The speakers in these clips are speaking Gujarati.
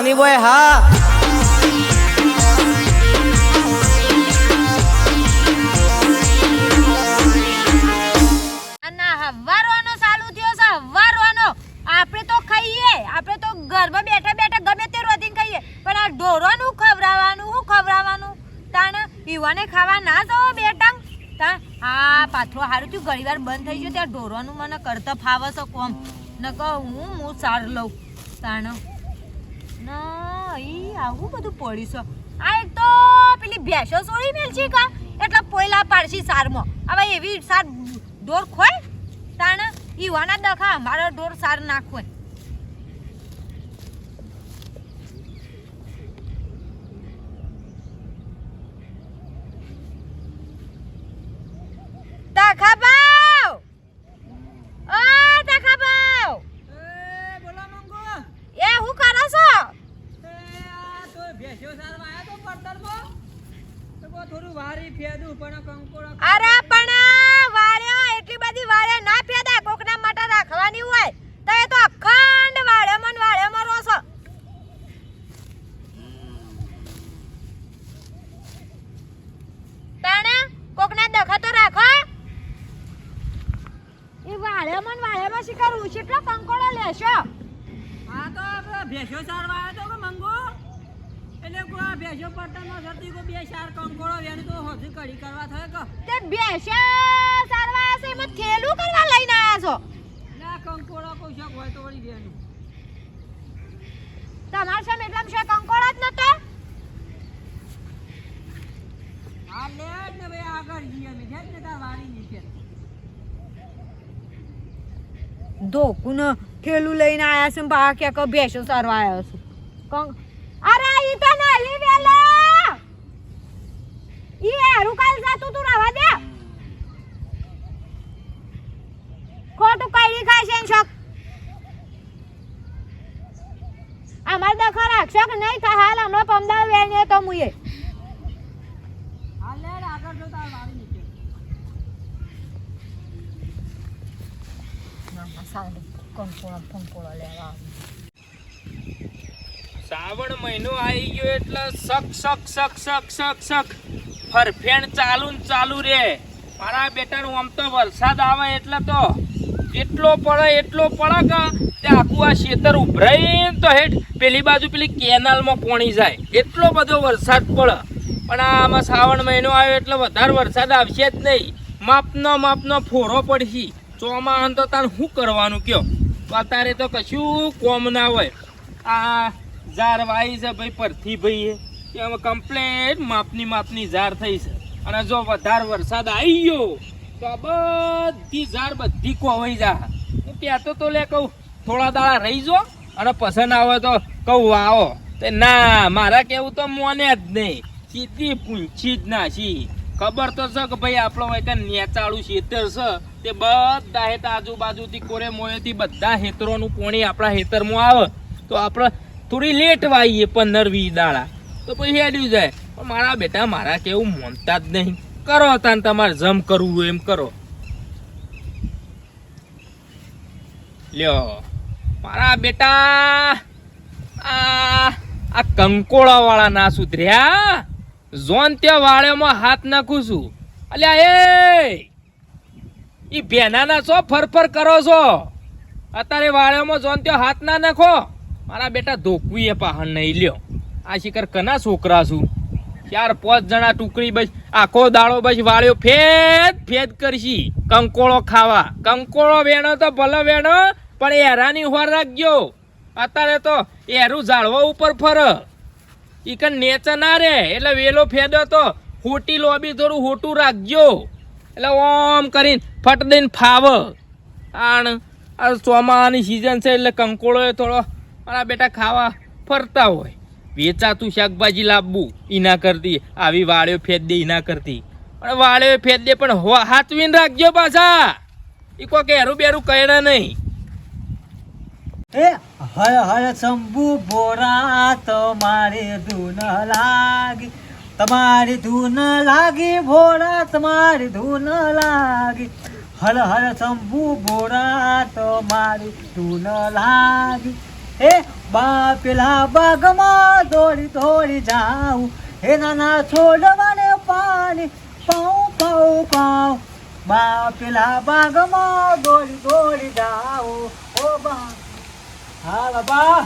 સની બોય, હા. આપણે તો ખાઈએ, આપણે તો ઘરમાં બેઠા બેઠા ગમે તે રોધીને ખાઈએ, પણ આ ઢોરોનું ખવડાવવાનું શું ખવડાવવાનું? તાણ ઈવાને ખાવા ના જવો બેટા. તાણ પાથરો સારું થયું ઘણી વાર બંધ થઈ ગયો, ત્યાં ઢોરોનું મને કરતા ફાવે છે કોમ. ન કહો હું હું સાર લઉં. તાણ. ના, ઈ આવું બધું પડ્યું આ એક તો પેલી ભેંસો સોળી મેલ છે કા? એટલે પોયલા પાડશી સારમાં. હવે એવી સાર ઢોર ખોય. તાણ ઈવાના દખા, મારો ડોર સાર ના ખોય તાખા બાવ ઓ તાખા બાવ બોલો મંગુ એ હું કરો છો એ આ તો ભેંસ્યો સારવા આયો તો પડતરમાં તો બહુ થોડું વારી ફેદું પણ કંકોડો અરે પણ વાળ્યો એટલી બધી વાળ્યો ના ફેદાય કોકના માટે રાખવાની હોય તો એ તો અખંડ વાળ્યો મન વાળ્યો મરો છો. તાણે કોકના દખા તો રાખો. એ વાળ્યો મન વાળ્યો માં શીખરું કેટલો કંકોડો લેશો? આ તો ભેંસ્યો સારવા આયો તો બે ચાર વેણી તો હોજી કઢી કરવા થાય કે? તે બેસ્યા સારવા હશે એમાં થેલું કરવા લઈને આયા છો. હોય તો વળી વેણું. તમાર એટલામ છે કંકોડો જ નતો? આ લે ને ભાઈ આગળ છે ને તાર વારી નીચે. ધોકું લઈને આયા છે બા કે ભેંસો સારવા આવ્યો છું. કંક અરે ઈ તો ઈ હેરું કાલ જાતું તું રવા દે. ખોટું કઈ ખાય છે શોખ? અમાર દખા રાખશો કે નહીં? થાય હાલ હમણાં પમદાર વેણીએ તો મુએ આ લે આગળ જો તાર વારી નીચે શ્રાવણ મહિનો આવી ગયો એટલે સક સક સક સક સક સક ફરફેણ ચાલુ ચાલુ રે. મારા બેટાનું આમ તો વરસાદ આવે એટલે તો એટલો પડે એટલો પડે કે તે આખું આ ખેતર ઉભરાઈને તો હેઠ પેલી બાજુ પેલી કેનાલમાં પોણી જાય. એટલો બધો વરસાદ પડે. પણ આમાં શ્રાવણ મહિનો આવ્યો એટલે વધારે વરસાદ આવશે જ નહીં. માપનો માપનો ફોરો પડશે. ચોમાહાન તો તાર શું કરવાનું કયો? અત્યારે તો કશું કોમ ના હોય. આ ઝારવાઈ છે ભાઈ પરથી ભાઈ એ હવે કમ્પ્લેટ માપની માપની ઝાર થઈ છે. અને જો વધારે વરસાદ આવી ગયો તો આ બધી ઝાર બધી કોવાઈ જા હું કહેતો તો લે કહું, થોડા દાડા રહી જો અને પસંદ આવે તો કહું, આવો. તે ના, મારા કેવું તો મોને જ નહીં. સીધી પૂંછી જ ના છી ખબર તો છે કે ભાઈ આપણો એક નેચાળું ખેતર છે, તે બધા હેત આજુબાજુથી કોરે મોયેથી બધા હેતરોનું પોણી આપણા હેતરમાં આવે. તો આપણે થોડી લેટ વાઈએ પંદર વીસ દાડા. તો પછી હેડ્યું જાય. પણ મારા બેટા, મારા કેવું મોનતા જ નહીં. કરો તાન તમારે જમ કરવું એમ કરો. લ્યો, મારા બેટા, આ કંકોળા વાળા ના સુધર્યા. જોન ત્યાં વાળેમાં હાથ નાખું છું. અલ્યા, એ! ઈ ભેનાના છો, ફરફર કરો છો? અત્યારે વાળેમાં જોન ત્યાં હાથ ના નાખો. મારા બેટા ધોકવી એ પાહણ નહીં, લ્યો. આ શિખર કના છોકરા છું? ચાર, પાંચ જણા ટુકડી બસ, આખો દાડો બસ વાળ્યો, ફેદ ફેદ કરશી. કંકોળો ખાવા. કંકોળો વેણો તો ભલે વેણો, પણ એરાની હોર રાખજો. અત્યારે તો એરું ઝાડવા ઉપર ફર. ઈ કન નેચર ના રે, એટલે વેલો ફેદો તો હોટી લોબી થોડું હોટું રાખજો. એટલે ઓમ કરીને ફટ દઈને ફાવ. આણ, આ ચોમાની સિઝન છે, એટલે કંકોળો થોડો મારા બેટા ખાવા ફરતા હોય. વેચાતું શાકભાજી લાવવું ઈના કરતી. આવી વાળ્યો ફેદ દે ઈના કરતી. પણ વાળ્યો ફેદ દે, પણ હાથવીને રાખજો પાછા. એ કોઈ હેરું બેરું કહેણા નહીં. એ હર હર શંભુ, ભોરા, તમારી ધૂન લાગી. તમારી ધૂન લાગી, ભોરા, તમારી ધૂન લાગી. હર હર શંભુ, ભોરા, તમારી ધૂન લાગી. હે બા પેલા બાગમાં દોડી દોડી જાઉં. હે નાના છોડવાને પાણી પાઉં પાઉં પાઉં. બા પેલા બાગમાં દોડી દોડી જાઉં. ઓ બા. હા બાબા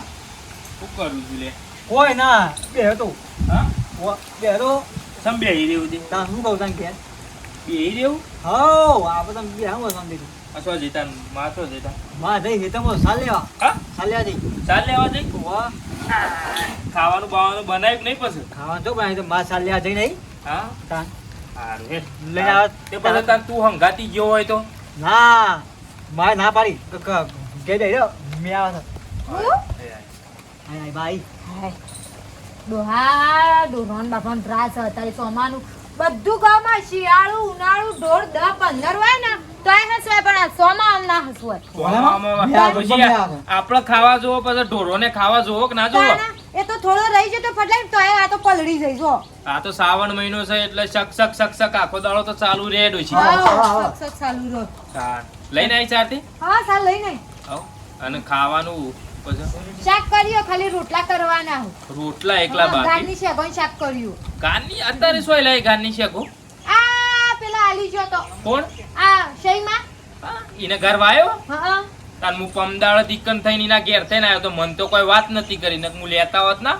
શું કરું છું લે? કોઈ ના બે તો. હા? બે તો. સમ બેહી રહ્યું છે તા શું કહું તને કે. બે રહ્યું હા આ બધા બે હું શાંતિ જીતા માથો જીતા? માં નહીં હેતમો સાલ લેવા. હા? સાલ લેવા જઈ ચાલ લેવા જઈ વાહ ખાવાનું બાવાનું બનાવ્યું કે નહીં પછી? ખાવાનું તો બનાવી તો માં સાલ લેવા જઈ નહીં. હા? તાન. સારું હે લઈ આવ. તે પછી તાર તું હંગાતી ગયો હોય તો? ના. મારે ના પાડી. ક- દે રહ્યો. મે આવે હું? આય આય. બાઈ હાય. ડોહા ડોહાન બાપાનો ત્રાસ છે. અત્યારે ચોમાનું બધું ગામમાં શિયાળું ઉનાળું ઢોર દસ પંદર હોય ને તોય હસવાય પણ આ સોમાં આમ ના હસવાય. આપણે ખાવા જોવો પછી ઢોરોને ખાવા જોવો કે ના જોવો એ તો થોડો રહી જતો ફટલે તોય આ તો પલળી જઈ જો. આ તો શ્રાવણ મહિનો છે એટલે શક શક શક શક આખો દાડો તો ચાલુ રહે ડોશી સક ચાલુ રહો. લઈને આવી ચાતી હા સા લઈને આવ. અને ખાવાનું શાક કર્યો ખાલી રોટલા કરવાના હું. રોટલા એકલા બાકી? ગારની શેકોનું શાક કર્યું. ગાની અત્યારે સોય લઈ ગારની શેકો? આ પેલા આલી જો તો. કોણ? ઈને ઘર વાયો? હા. તાન હું પમદાળ દીકન થઈને એના ઘેર થઈને આવ્યો તો મન તો કોઈ વાત નથી કરી ને હું લેતા હોત ના.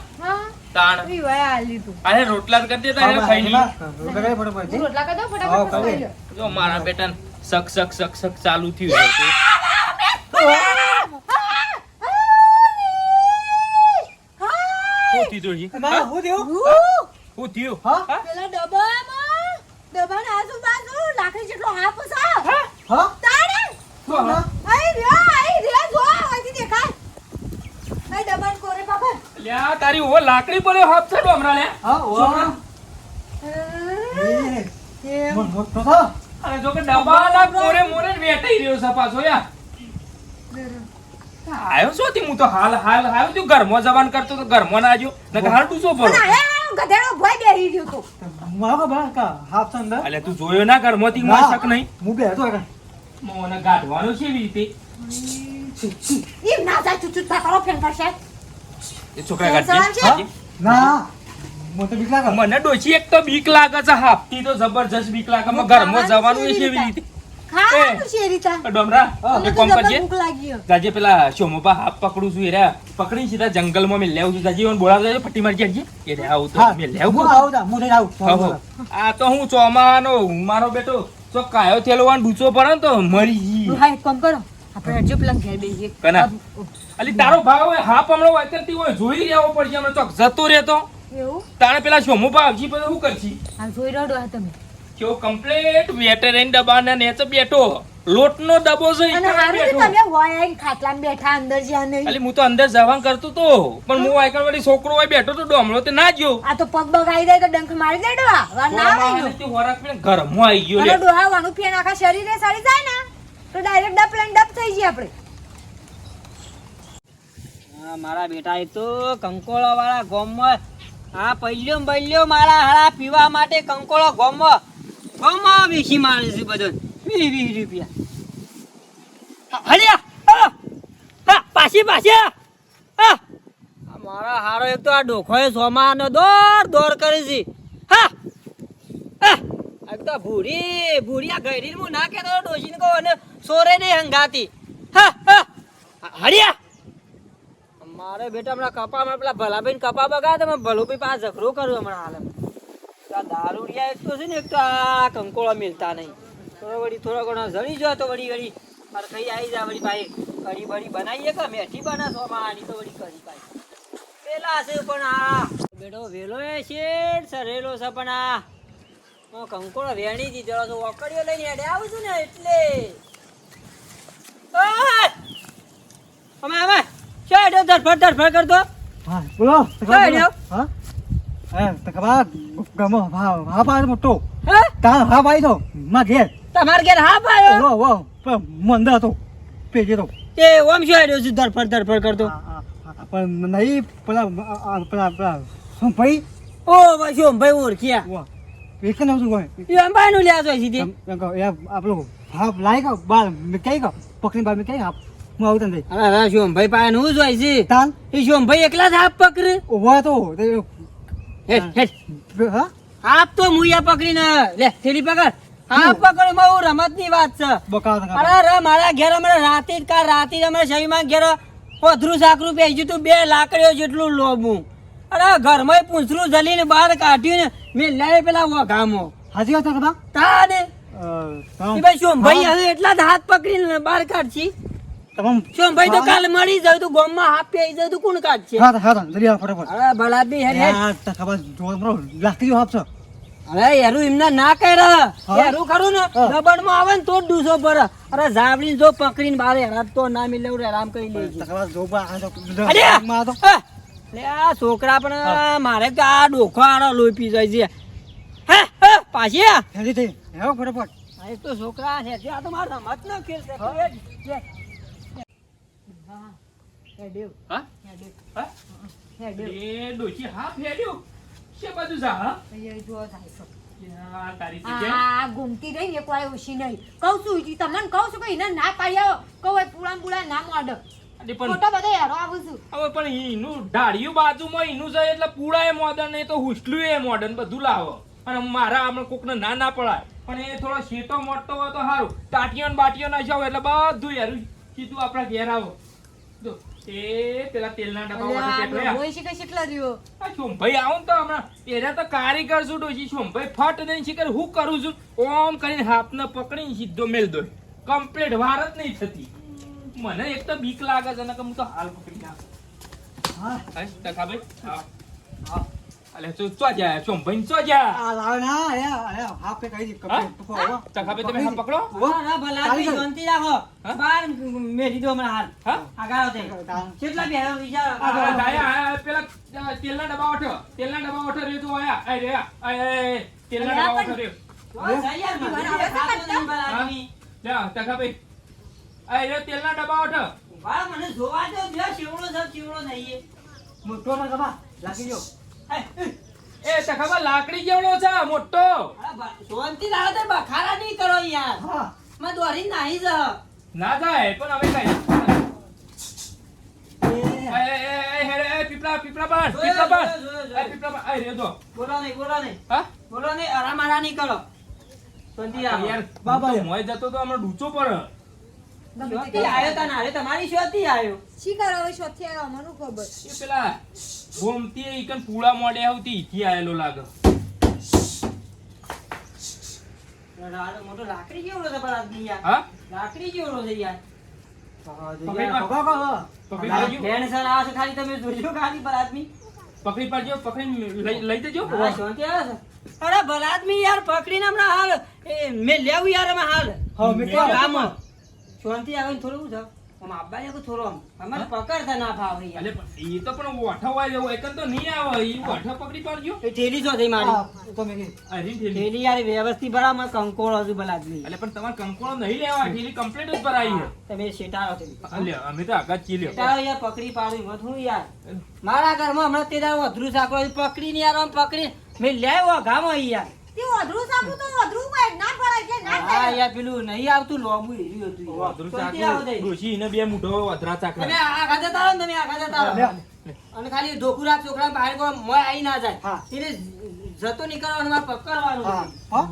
તાણ. ઈ વયા આલી તું. અરે રોટલા કરી દેતા રે ખાઈ રોટલા કરે ફટાફટ હું રોટલા કરી દો ફટાફટ. જો મારા બેટા સક સક સક સક ચાલુ થયું છે. હું થયું હા? પેલા ડબ્બામાં ડબ્બાના આજુબાજુ લાકડી જેટલો હાફ છે. હા? તાણે? શું આઈ રહ્યો આઈ રહ્યો જો અહીંથી દેખાય. આઈ ડબ્બાને કોરે પાપડ લ્યા, તારી ઓવર લાકડી પડ્યો હાફ છે હમણાં લે હા વાહ એ મન મોટો થા અને જો કે ડબ્બાના કોરે મોરે વેટાઈ રહ્યો છે પાછો યાર આયો છો હું તો હાલ હાલ આવ્યો તું ઘરમાં જવાન કરતો તો ઘરમાં ના આવ્યો નકર હાલ તું શું પડો ગધેડો ભોય બેહી રહ્યો તો. મારા બા કા? હાફ સંદર અલે તું જોયો ના ઘરમાંથી માં શક નહીં? હું બે હતો મોને ગાઢવાનો છે એવી રીતે. ઈ ના જાય ચૂચૂ તા કરો ફેન કરશે એ છોકરા સલામ ના. મને બીક લાગે. મને ડોચી એક તો બીક લાગે છે હાફથી તો જબરજસ્ત બીક લાગે. મને ઘરમાં જવાનું છે એવી રીતે. જાજે પેલા શોમોપા હાફ પકડું છું એ પકડી સીધા જંગલમાં મેં લેવું છું. જાજે ઓન બોલાવજો જાજે, પટ્ટી મારી જાજે એ રહ્યા આવું તો મેં લેવું આવું તા હું નહીં હો, હો. આવું આ તો હું ચોમાનો મારો બેટો તો કાયો થેલો વાન ડૂચો પડે તો મરી જી હા કામ કરો આપણે હજુ પેલા ઘેર બેસીએ કના? અલી તારો ભાવ હોય હાફ હમણાં વાત હોય જોઈ રહેવો પડશે હમણાં ચોક. જતો રહેતો. એવું? પેલા શોમોપા આવજી પછી શું કરશી આ જોઈ રહ્યો તમે. કેવો કમ્પ્લીટ વેટરેન ડબ્બાના નેચે બેઠો. લોટનો ડબ્બો છે અને હારું કે તમે હોય આઈ ખાટલામાં બેઠા અંદર જ્યાં નહીં. અલી હું તો અંદર જવાન કરતો તો. પણ હું આઈકણ વાળી છોકરો હોય બેઠો તો ડોમળો તે ના ગયો આ તો પગ બગાઈ જાય તો ડંખ મારી દે ડોહા. વાર ના આવી ગયો તે હોરાક પીને મો આવી ગયો અને લે. ડોહા વાનું ફેન આખા શરીરે સડી જાય ને તો ડાયરેક્ટ ડપ લઈને ડપ થઈ જઈએ આપણે. હા, મારા બેટા એ તો કંકોળો વાળા ગોમમાં આ પૈલ્યો બૈલ્યો મારા હારા પીવા માટે કંકોળો ગોમમાં. ગોમમાં વેચી મારે છે બધો વીસ વીસ રૂપિયા હા, હળિયા હા, હા, પાછી પાછી. મારા હારો એક તો આ ડોખોએ સોમાનો દોર દોર કરી છે. હા. એક તો ભૂરી ભૂરી આ હું ના કહેતો કહું અને સોરે નહીં હંગાતી. હા હા. હળિયા મારે બેટા હમણાં કપા પેલા ભલાભાઈ કપા બગા ભલું ભાઈ પાસે ઝઘડો કર્યો હમણાં હાલ. તો આ દારૂડિયા એક તો છે ને એક તો આ કંકોળો મિલતા નહીં. થોડો વળી થોડો ઘણો જણી જો તો વળી વળી મારે કઈ આવી જાય વળી ભાઈ. કઢી બળી બનાવીએ કે મેઠી બના સોમાં આની તો વળી કરી ભાઈ. પેલા છે પણ આ. બેડો વેલો એ છે સરેલો છે પણ આ. હું કંકોળો વેણી દીધો તો ઓકડીઓ લઈને હેડે આવું છું ને એટલે! અમે અમે શું હેડ્યો? ધરફડ ધરફડ કરતો? હા બોલો હા? હે તો ખબર ગમો હા હા પાડ મોટો. હે? તાર હા પાઈ તો માં ઘેર. તમારે ઘેર હા પાયો ઓ ઓ મંદા તો પેજે તો. તે ઓમ શું હેડ્યો છે? ધરફડ ધરફડ કરતો. પણ નહીં પેલા પેલા પેલા શું ભાઈ ઓ ભાઈ શું ભાઈ ઓળખ્યા એક ને શું કોઈ એ અંબાઈ નું લ્યા છો સીધી. એમ કહો એ આપણો હા લાઈ કહો બાર કઈ કહો પકડી બાર કઈ હા હું આવું તને અરે અરે શોમભાઈ પાસે નું જ છે. એ શોમભાઈ એકલા જ પકડે. તો તે હેઠ હેઠ હા? હાફ તો મુયા પકડીને લે થેલી પકડ. હાફ પકડ બહુ રમતની વાત છે. અરે અરે મારા ઘેર હમણાં રાતે કા રાતે જ શરીરમાં ઘેર પોથરું સાકરું બેસી તું બે લાકડીઓ જેટલું લોબું અરે ઘરમાં પૂંછરું જલીને બહાર કાઢ્યું ને મેં લઈ પેલા વઘામો હાજી વાત કદા તાને. શું ભાઈ હવે એટલા જ હાથ પકડીને બહાર કાઢશી? તમામ શોમભાઈ તો કાલ મળી જાય તું ગોમમાં હાથ પેઈ જાય તું કોણ કાઢશે હા હા જલ્દી આવ ફટાફટ. અરે ભલાદમી હેડ હેડ યાર તને ખબર જો બરો લાકડી હાફ અરે યારું એમના ના ખરું આવે ને તો જ ડૂસો પર અરે જાવડીને જો પકડીને બારે હેરાત તો ના મિલે એવું આરામ કરી તને લેજે ખબર જો બા આ તો. લે છોકરા પણ મારે આ ડોખો આડો લોપી પી જાય છે. હે હે પાછી. જલ્દી થઈ. આવો ફટાફટ. આ તો છોકરા છે જે આ તો મારા રમત નો ખેલ છે. હે? દેવ, હા? હે દેવ, હા હે દેવ. એ ડોશી હા ફેર્યું છે બધું જા હા? અહીંયા જુઓ થાય છે. ઘૂમતી રહી ઓછી નહીં. તમને કહું છું કે એને ના પાડી આવો. કહું એ પૂળા પૂળા ના મોડ. ખોટો બધો હેરો આવું છું. હવે પણ એનું ઢાળિયું બાજુમાં એનું છે એટલે પૂળા એ મોડર્ન એ તો હુસલું એ મોડર્ન બધું લાવો. અને મારા આપણે કોકને ના ના પડાય. પણ એ થોડો સીતો મોટો હોય તો સારું. ટાટીઓ ને બાટીઓ ના જાવ એટલે બધું યાર સીધું આપણા ઘેર આવો. જો. એ પેલા તેલના ડબ્બા વાળો પેક રહ્યા. હોય છે કે કેટલા રહ્યો આ શોમભાઈ આવો તો હમણાં પેલા તો કારીગર છું ડોશી શોમભાઈ ફટ દઈને શીખર હું કરું છું? ઓમ કરીને હાથને પકડીને સીધો મેલ દો કમ્પ્લીટ વાર જ નહીં થતી. મને એક તો બીક લાગે છે ને કે હું તો હાલ પકડી નાખું. હા. અલે, તું ચો જા, શોમભાઈ ને ચો જા. આ લાવે ના અરે અરે હાફ પે કહી દી હા? કપડે હા? તમે હાથ પકડો હા, ના, ભલા આદમી ચાલી રાખો. હા? મેલી દો હમણાં હાલ. હા? આગારો તે. કેટલા બેહો વિચારો. આ, આ, પેલા તેલના ડબ્બા ઓઠો તેલના ડબ્બા ઓઠો રહ્યો તું આયા આય રહ્યા આય, આય, આય, તેલના ડબ્બા ઓઠો રહ્યો બસ, જાય યાર, મને તેલના ડબ્બા ઓઠો જોવા દો, જો શેવડો છે, શેવડો નહીં મોટો ના કબા લાગી ગયો એ ટકાભા લાકડી જેવડો છે મોટો. શાંતિ રાખો તે બખારા નહીં કરો યાર હા. માં દોરી નાહી જ. ના જાય પણ હવે કઈ પીપળા પીપળા પીપળા પીપળા જો બોલો નહીં બોલો નહીં. હા? બોલો નહીં આરામ આરા નહીં કરો. યાર બાબા. મોય જતો તો હમણાં ડૂચો પર તમારી શાંતિ આવ્યો. શી કરો હવે શોથી આવ્યો? મને ખબર? પેલા ગોમતી ઈકન પૂળા મોડે આવતી ઈથી આયેલો લાગે. મોટો લાકડી જેવડો છે પણ આદમી યાર. હા? લાકડી જેવડો છે યાર. પકડી પાડજો ફેણ સર આવે છે ખાલી તમે ખાલી પર આદમી પકડી પાડજો પકડી લઈ લઈ દેજો. શાંતિ આવે છે. અરે ભલા આદમી યાર પકડીને હમણાં હાલ. એ મેં લેવું યાર અમે હાલ. શાંતિ આવે થોડું છે થોડું આમ અમારે પકડતા ના ફાવે યાર. અલે પણ તો પણ ઓઠવાય જેવો એકન તો નહીં આવે ઈ ઓઠા પકડી પાડજો. એ થેલી જો થઈ મારી? તો મેં અરે થેલી. યાર વ્યવસ્થિત બરાબર કંકોળો અલે પણ તમારે કંકોળો નહીં લેવા ઠેલી કમ્પ્લીટ જ તમે શેટાળો થેલી. અલે અમે તો આગળ ચી લ્યો. શેટાળો યાર પકડી પાડું એમાં યાર. મારા ઘરમાં હમણાં તે દાડો અધરું પકડી ને યાર આમ પકડી મેં લેવો ગામો યાર. તે કે ના હા થાય. યાર પેલું નહીં આવતું લોબુ હીર્યું હતું. યાર. અધરું શાંતિ આવો ચાકુ ડોશી એને બે મૂઠો અધરા તમે ચાકરા આ ખાતે તારો ને તમે આ ખાતે તારો અને ખાલી ઢોકુરા છોકરા બહાર કોઈ મોય આવી ના જાય. હા. જતો નીકળવાનું મારે હા. હા.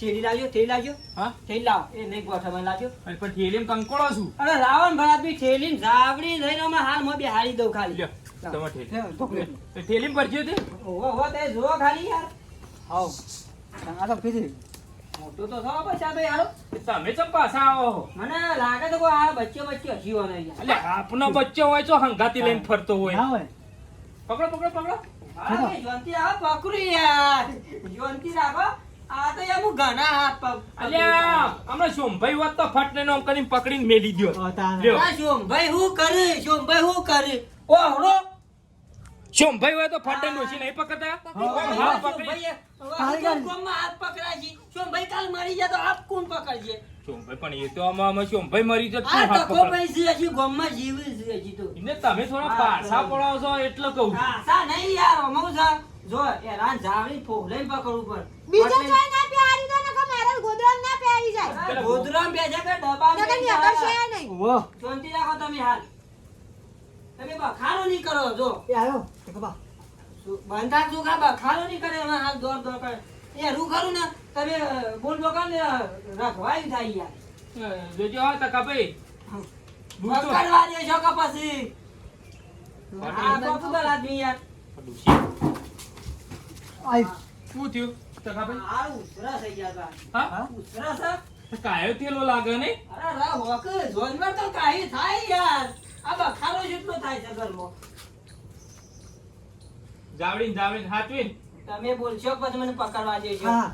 થેલી લાવજો થેલી લાવજો હા. થેલી લાવો. એ નહીં ગોઠવવાનું લાવજો પણ ઠેલીમાં કંકોળો છું અરે લાવો ને બી થેલી જાવડી લઈને અમે હાલ મો બે હારી દઉં ખાલી. લ્યો તમારે ઠેલી લે, ઢોકળી. તો ઠેલીમાં ભરજો ઓહો તે જો ખાલી યાર. આવો આ તો કીધી મોટો તો થવા પૈસા તો યાર. તમે ચમ પાછા આવો? મને લાગે તો કોઈ આ બચ્ચો બચ્ચો હસીવાનો યાર. એટલે આપનો બચ્ચો હોય તો હંગાતી લઈને ફરતો હોય. હા હોય. પકડો પકડો પકડો. હા, ભાઈ, આ પકડી યાર. જોનથી રાખો. આ તો યાર હું ઘણા હાથ પગ અલ્યા હમણાં સોમભાઈ હોત તો ફટને ને આમ કરીને પકડીને મેલી તાન. લ્યો. આ શોમભાઈ હું કરે સોમભાઈ હું કરે. ઓહરો શોમભાઈ હોય તો ફટ ને નહીં પકડતા પકડી. હાથ પકડાય શોમભાઈ કાલ મરી જાય તો હાથ કોણ પકડશે? શોમભાઈ પણ એ તો આમાં આમાં શોમભાઈ મરી જત આ ટકો પકડ હજી ગામમાં જીવે છે હજી તો. એને તમે થોડા પાછા બરાબર. છો એટલે કહું છું નહીં યાર, અમુક છે. જો, એ રાન જાવડી ફોગલાઈને પકડવું પડે. બીજો એટલે- ના પ્યારી દો ને મારા ગોદરામ ના પ્યારી જાય અરે, ગોધરામાં કે ડબ્બામાં નકર બેસે. છે નહીં ઓહો શાંતિ રાખો તમે હાલ તમે બખારો નહીં કરો જો. એ આવ્યો ટેકોબા બંધા છોકરા બખારો નહીં કરે એમાં હાલ દોર દોર કરે. એ રૂ ખરું ને તમે બોલ બોકા ને રાખવાય થાય યાર. જોજો હા તકાભાઈ ડૂચો. પકડવા દે છો કે પછી. આ પોપુગલ આદમી યાર. આઈ. શું થયું તકાભાઈ આ ઉસરા થઈ ગયા તા હા? હા? ઉસરા છે. કાયો થયેલો લાગે ને અરે રા હોક જોનવર તો કાઈ થાય યાર. આ બખારો જેટલો થાય છે ઘરમાં જાવડીને જાવડીને હાચવીને. તમે બોલશો પછી મને પકડવા જઈશો? હા.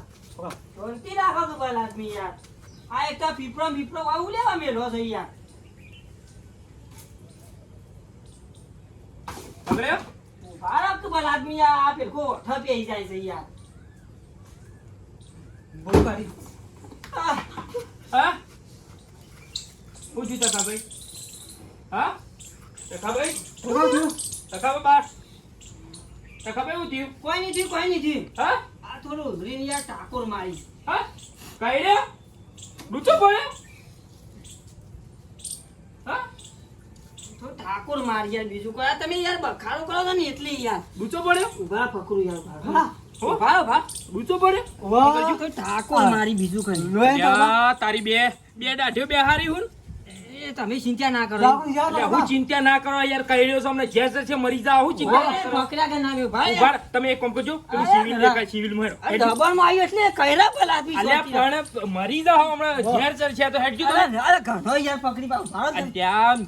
શાંતિ રાખો તો પેલા આદમી યાર. આ એક તો પીપળો પીપળો આવું લેવા મેલો છે યાર પકડ્યો? આ પેલો ઠપી જાય છે યાર આહ, હા? શું થયું તકાભાઈ હા? તકાભાઈ ટેકો થયું? તકાભાઈ બાર તકાભાઈ શું થયું? કોઈ નહીં થયું કોઈ નહીં થયું. હા? આ થોડું ઉધરીને યાર ટાકોર મારી. હા? કઈ રે ડૂચો પડ્યો? હા? ઠાકોર મારી યાર બીજું કોઈ. તમે યાર બખાડો કરો છો ને એટલે યાર. ડૂચો પડ્યો? ઊભા પકડું યાર હા. તારી બે બે દાઢ્યો બે હારી હું એ તમે ચિંતા ના કરો. એટલે હું ચિંતા ના કરો યાર કહી રહ્યો છું અમને. જેસર છે મરી જાવ હું ચિંતા કે ના ભાઈ. ઊભા તમે એક કોમ કરજો. તમે સિવિલ દેખાય સિવિલમાં આ માં આવ્યો એટલે કયરા પેલા આદમી અલ્યા પણ મરી જાવ હમણાં. જેસર છે તો હેડજો અરે, અરે, ઘણો યાર પકડી પાવ ત્યાં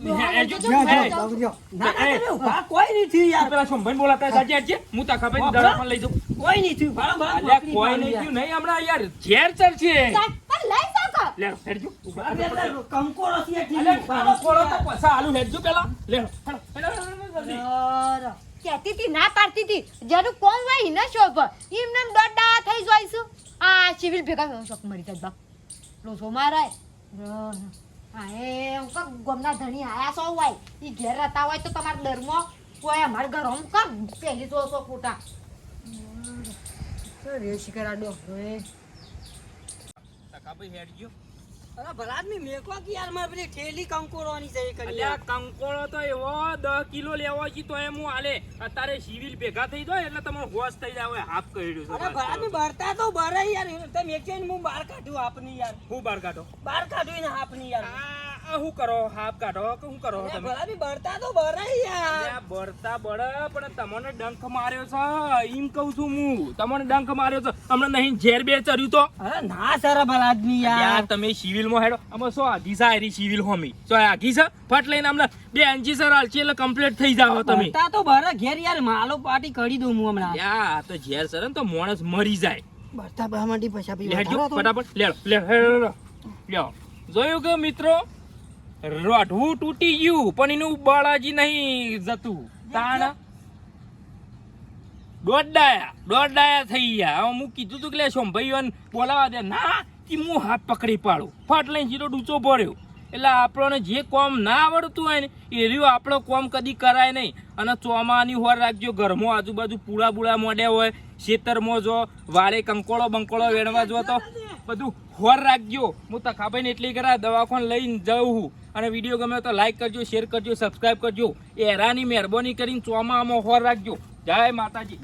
ના, ના, કોઈ આ યાર. પેલા શંભન બોલાતા સાચી હેડજે હું દડા પણ લઈ કોઈ કોઈ નહીં નહીં હમણાં યાર ઝેર ચર છે લે હેડજો. કંકોરો છે તો. આલુ હેડજો પેલા. લે હતી ના પાડતી હતી. જેનું કોણ હોય એને શોભ. એમને એમ દોડા થઈ જોઈશું. આ સિવિલ ભેગા શોખ મરી જાય બાપ લોસો મારાય. એ હું કાં ગમના ધણી આયા સો હોય એ ઘેર રહેતા હોય તો તમારા ડરમાં કોઈ અમારા ઘર હું કાં પહેલી સો સો ફૂટા. રે શિકરા ડો તાકા ભાઈ હેડજો. અરે, ભલા આદમી મેકવા કે યાર મારે પેલી ઠેલી કંકોરોની છે કરી અલ્યા કંકોળો તો એવો દસ કિલો લેવો છે તો એમ હું આલે અત્યારે સિવિલ ભેગા થઈ જાય એટલે તમારો હોશ થઈ જાય હાફ કહી છે. અરે ભલા આદમી બરતા તો બરે યાર તમે એક જઈને હું બાર કાઢ્યું આપની યાર. હું બાર કાઢો? બાર કાઢ્યું ને આપની યાર. શું કરો? હાફ કાઢો કે શું કરો તમે? આદમી તો બરે યાર. બળતા બળે પણ તમને ડંખ માર્યો છે. એમ કહું છું હું તમને ડંખ માર્યો છે. હમણાં નહીં ઝેર બે ચર્યું તો. અરે ના સર ભલા આદમી યાર તમે સિવિલમાં હેડો. અમે શું આઘી આરી સિવિલ હોમી? શું આઘી છે? ફટ લઈને હમણાં બે એનજી સર હાલશે એટલે કમ્પ્લીટ થઈ જાવ તમે. બળતા તો બરે ઘેર યાર માલો પાટી કરી દઉં હું હમણાં. યાર તો ઝેર સર ને તો માણસ મરી જાય. બળતા બરા માંડી પૈસા પી ફટાફટ લેડો લેડો લેડો હેડો. જોયું કે મિત્રો? રોઢવું તૂટી ગયું પણ એનું બાળાજી નહીં જતું. તાણ? દોડાયા દોડાયા થઈ ગયા. હવે હું કીધું તું કે લે શોભાઈઓને બોલાવા દે. ના કે હું હાથ પકડી પાડું. ફાટ લઈને જીરો ડૂચો ભર્યો. એટલે આપણને જે કોમ ના આવડતું હોય ને એ રહ્યું આપણો કોમ કદી કરાય નહીં. અને ચોમાની હોર રાખજો ઘરમાં આજુબાજુ પૂળા બુળા મોડ્યા હોય ખેતરમાં જો વાળે કંકોળો બંકોળો વેણવા જો તો બધું હોર રાખજો. હું તખાભાઈને એટલી કરા દવાખાને લઈને જાઉં છું. અને વીડિયો ગમે તો લાઈક કરજો શેર કરજો સબસ્ક્રાઈબ કરજો. એ હેરાની મહેરબાની કરીને ચોમામાં હોર રાખજો. જય માતાજી.